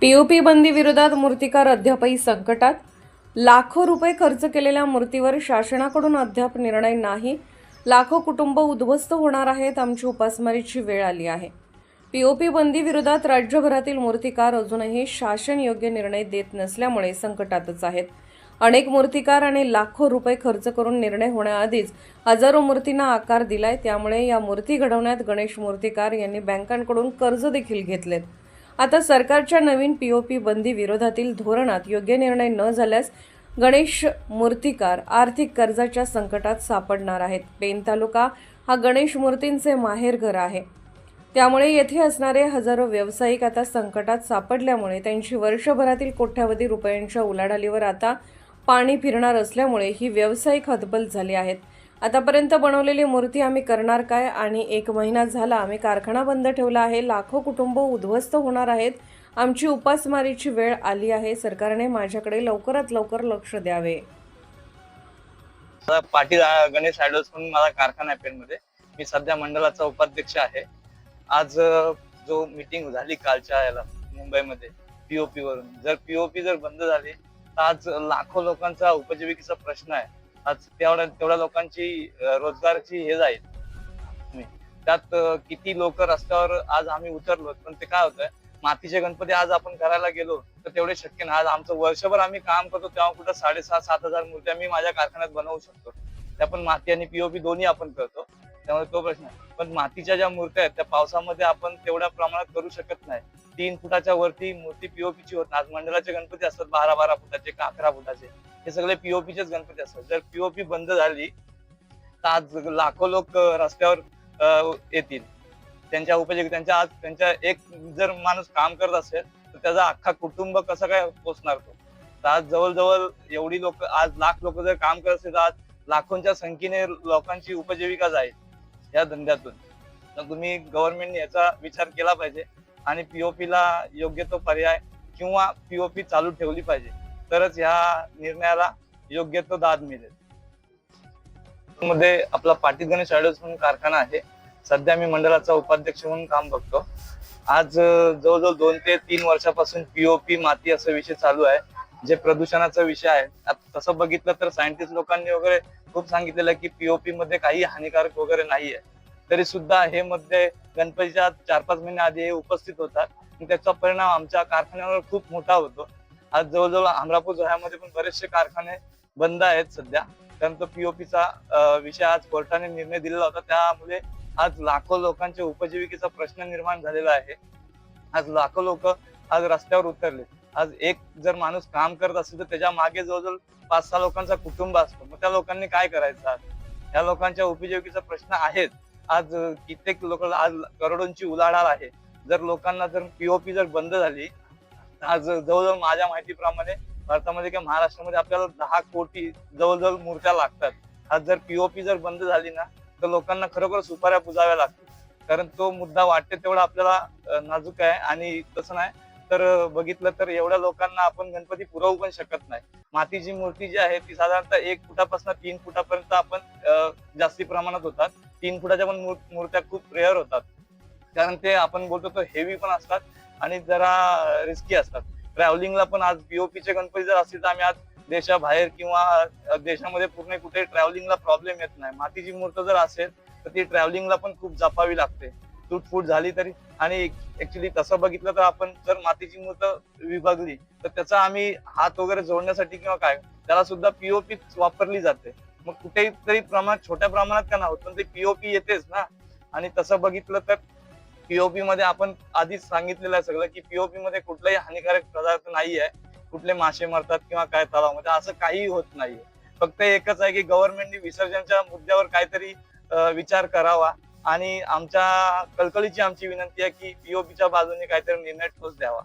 POP बंदी विरोधात मूर्तिकार अद्यापही संकटात. लाखो रुपये खर्च केलेल्या मूर्तीवर शासनाकडून अद्याप निर्णय नाही. लाखो कुटुंब उद्ध्वस्त होणार आहेत. आमची उपासमारीची वेळ आली आहे. पीओपी बंदी विरोधात राज्यभरातील मूर्तिकार अजूनही शासन योग्य निर्णय देत नसल्यामुळे संकटातच आहेत. अनेक मूर्तिकार आणि लाखो रुपये खर्च करून निर्णय होण्याआधीच हजारो मूर्तींना आकार दिलाय. त्यामुळे या मूर्ती घडवण्यात गणेश मूर्तिकार यांनी बँकांकडून कर्ज देखील घेतलेत. आता सरकारच्या नवीन पी ओ पी बंदी विरोधातील धोरणात योग्य निर्णय न झाल्यास गणेश मूर्तिकार आर्थिक कर्जाच्या संकटात सापडणार आहेत. पेन तालुका हा गणेश मूर्तींचे माहेरघर आहे. त्यामुळे येथे असणारे हजारो व्यावसायिक आता संकटात सापडल्यामुळे त्यांची वर्षभरातील कोट्यावधी रुपयांच्या उलाढालीवर आता पाणी फिरणार असल्यामुळे ही व्यावसायिक हतबल झाली आहेत. आतापर्यंत बनवलेली मूर्ती आम्ही करणार काय आणि एक महिना झाला आम्ही कारखाना बंद ठेवला आहे. लाखो कुटुंब उद्ध्वस्त होणार आहेत. आमची उपासमारीची वेळ आली आहे. सरकारने माझ्याकडे लवकरात लवकर लक्ष द्यावे. पाटील गणेश आयडल्स म्हणून माझा कारखाना पेनमध्ये मी सध्या मंडळाचा उपाध्यक्ष आहे. आज जो मीटिंग झाली कालच्या याला मुंबईमध्ये पीओपी वरून. जर पीओपी जर बंद झाली तर आज लाखो लोकांचा उपजीविकेचा प्रश्न आहे. आज तेवढ्या तेवढ्या लोकांची रोजगारची हे जाईल. त्यात किती लोक रस्त्यावर आज आम्ही उतरलो पण ते काय होतंय मातीचे गणपती आज आपण करायला गेलो तर तेवढे शक्य नाही. आज आमचं वर्षभर आम्ही काम करतो तेव्हा कुठं साडेसात सात हजार मूर्त्या मी माझ्या कारखान्यात बनवू शकतो. त्या पण माती आणि पीओपी दोन्ही आपण करतो. त्यामुळे तो प्रश्न पण मातीच्या ज्या मूर्त्या आहेत त्या पावसामध्ये आपण तेवढ्या प्रमाणात करू शकत नाही. तीन फुटाच्या वरती मूर्ती पीओपीची होत नाही. आज मंडळाचे गणपती असतात बारा बारा फुटाचे का अकरा फुटाचे? हे सगळे पीओपीचेच गणपती असतात. जर पीओपी बंद झाली तर आज लाखो लोक रस्त्यावर येतील. त्यांच्या उपयोगी त्यांच्या आज त्यांच्या एक जर माणूस काम करत असेल तर त्याचा अख्खा कुटुंब कसं काय पोचणार तो? तर आज जवळजवळ एवढी लोक आज लाख लोक जर काम करत असेल तर आज लाखोंच्या संख्येने लोकांची उपजीविका जाईल. या धंद्यातून. तर तुम्ही गव्हर्नमेंटने याचा विचार केला पाहिजे आणि पीओपी ला योग्य तो पर्याय किंवा पीओपी चालू ठेवली पाहिजे. तरच ह्या निर्णयाला योग्य तो दाद मिळेल. मध्ये आपला पाटील गणेश आयडल्स म्हणून कारखाना आहे. सध्या मी मंडळाचा उपाध्यक्ष म्हणून काम बघतो. आज जवळजवळ दोन ते तीन वर्षापासून पीओपी माती असा विषय चालू आहे. जे प्रदूषणाचा विषय आहे. तसं बघितलं तर सायंटिस्ट लोकांनी वगैरे खूप सांगितलेलं आहे की पीओपी मध्ये काही हानिकारक वगैरे नाहीये. तरी सुद्धा हे मध्ये गणपतीच्या चार पाच महिने आधी हे उपस्थित होतात. आणि त्याचा परिणाम आमच्या कारखान्यावर खूप मोठा होतो. आज जवळजवळ अमरापूर जोह्यामध्ये पण बरेचसे कारखाने बंद आहेत सध्या. कारण तो पीओपीचा विषय आज कोर्टाने निर्णय दिलेला होता. त्यामुळे आज लाखो लोकांच्या उपजीविकेचा प्रश्न निर्माण झालेला आहे. आज लाखो लोक आज रस्त्यावर उतरले आज एक जर माणूस काम करत असेल तर त्याच्यामागे जवळजवळ पाच सहा लोकांचा कुटुंब असतो. मग त्या लोकांनी काय करायचं आज? ह्या लोकांच्या उपजीविकेचा प्रश्न आहेत. आज कित्येक लोक आज करोडोंची उलाढाल आहे. जर लोकांना जर पीओपी जर बंद झाली आज जवळजवळ माझ्या माहितीप्रमाणे भारतामध्ये किंवा महाराष्ट्रामध्ये आपल्याला दहा कोटी जवळजवळ मूर्त्या लागतात. आज जर पीओपी जर बंद झाली ना तर लोकांना खरोखर सुपाऱ्या पुजाव्या लागतील. कारण तो मुद्दा वाटते तेवढा आपल्याला नाजूक आहे. आणि तसं नाही तर बघितलं तर एवढ्या लोकांना आपण गणपती पुरवू पण शकत नाही. मातीची मूर्ती जी आहे ती साधारणतः एक फुटापासून तीन फुटापर्यंत आपण जास्ती प्रमाणात होतात. तीन फुटाच्या पण मूर्त्या खूप रेअर होतात. कारण ते आपण बोलतो तो हेवी पण असतात आणि जरा रिस्की असतात. ट्रॅव्हलिंगला पण आज पीओपीचे गणपती जर असतील तर आम्ही आज देशाबाहेर किंवा देशामध्ये पूर्ण कुठे ट्रॅव्हलिंगला प्रॉब्लेम येत नाही. मातीची मूर्त जर असेल तर ती ट्रॅव्हलिंगला पण खूप जपावी लागते. तुटफूट झाली तरी. आणि ऍक्च्युली तसं बघितलं तर आपण जर मातीची मूर्त विभागली तर त्याचा आम्ही हात वगैरे जोडण्यासाठी किंवा काय त्याला सुद्धा पीओपी वापरली जाते. मग कुठेही तरी प्रमाणात छोट्या प्रमाणात का ना होत पण ते पीओपी येतेच ना. आणि तसं बघितलं तर पीओपी मध्ये आपण आधीच सांगितलेलं आहे सगळं की पीओपी मध्ये कुठलाही हानिकारक पदार्थ नाही आहे कुठले मासे मरतात किंवा काय तलावामध्ये असं काहीही होत नाहीये. फक्त एकच आहे की गव्हर्नमेंटने विसर्जनच्या मुद्द्यावर काहीतरी विचार करावा. आणि आमच्या कळकळीची आमची विनंती आहे की पीओपीच्या बाजूने काहीतरी निर्णय ठोस द्यावा.